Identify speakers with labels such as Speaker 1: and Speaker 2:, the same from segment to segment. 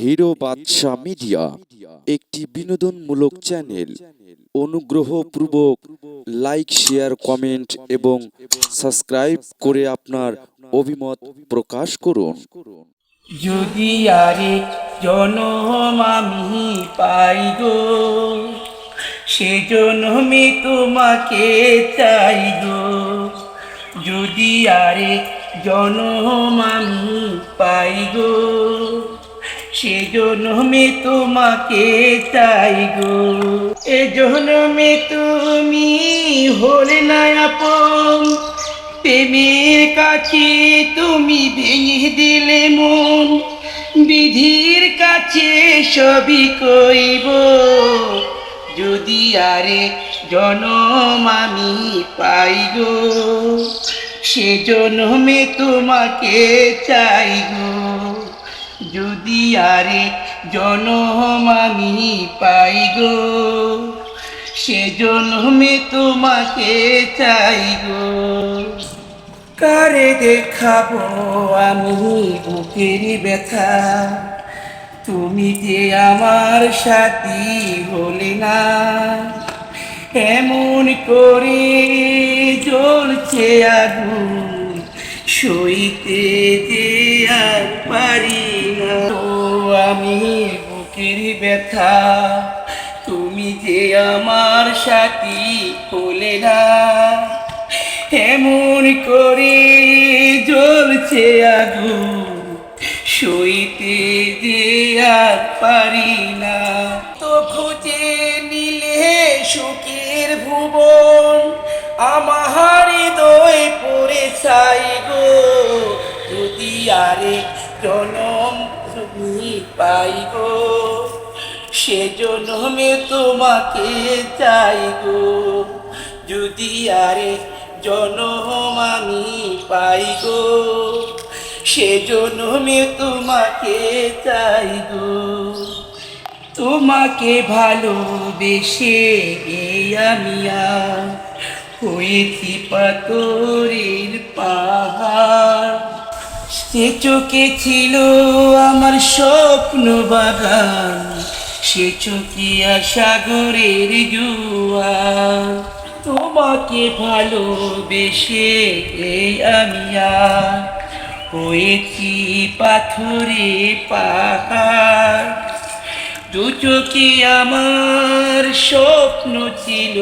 Speaker 1: Hero বাদশা media একটি বিনোদনমূলক channel. অনুগ্রহ অনুগ্রহপূর্বক লাইক, শেয়ার, কমেন্ট এবং সাবস্ক্রাইব করে আপনার অভিমত প্রকাশ করুন।
Speaker 2: যদি আরে জনম আমি পাই গো, সে জন্মে তোমাকে চাই গো। যদি আরে জনম আমি পাই গো সে তোমাকে চাই গো। এ জন্মে তুমি হলে না আপন। প্রেমের কাছে তুমি ভেঙে দিলে মন। বিধির কাছে সবই কইব। যদি আরে জনম আমি পাই গো, সে জন্মে তোমাকে চাই গো। আরে জনম আমি পাই গো। সে জন্মে তোমাকে চাই গো। কারে দেখাবো আমি বুকের ব্যথা? তুমি যে আমার সাথী হলে না। এমন করে জ্বলছে আগুন, সইতে যে আর পারি না। বুকের ব্যথা। তুমি যে আমার সাথী হলে না, এমন করে জ্বলছে আগুন। সইতে যে আর পারি না, তো খুঁজে নিলে সুখের ভুবন। আমার দই পড়ে চাই গো, যদি আরে জনম তুমি পাই গো সে জন্মে তোমাকে চাই গো যদি আরে জনম আমি পাই গো সে জন্মে তোমাকে চাই গো তোমাকে ভালোবেসে আমি আর, হয়েছি পাতরের পাহাড়। সে চোখে ছিল আমার স্বপ্ন বাগান। সে চোখিয়া সাগরের জুয়ার তোমাকে ভালোবেসে এই আমি আর হয়েছি পাথরে পাহাড়। দু চোখে আমার স্বপ্ন ছিল,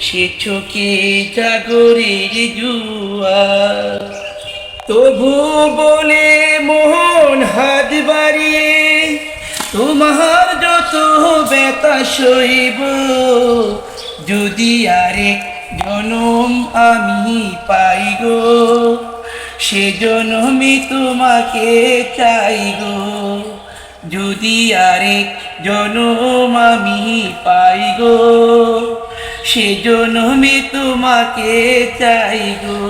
Speaker 2: সে চোখে জাগরের জুয়ার তবু বলে মোহন হাত বাড়িয়ে, তোমার যত ব্যথা সইব, যদি আরেক জনম আমি পাই গো, সে জনমে তোমাকে চাই গো। যদি আরেক জনম আমি পাই গো, সে জনমে তোমাকে চাই গো।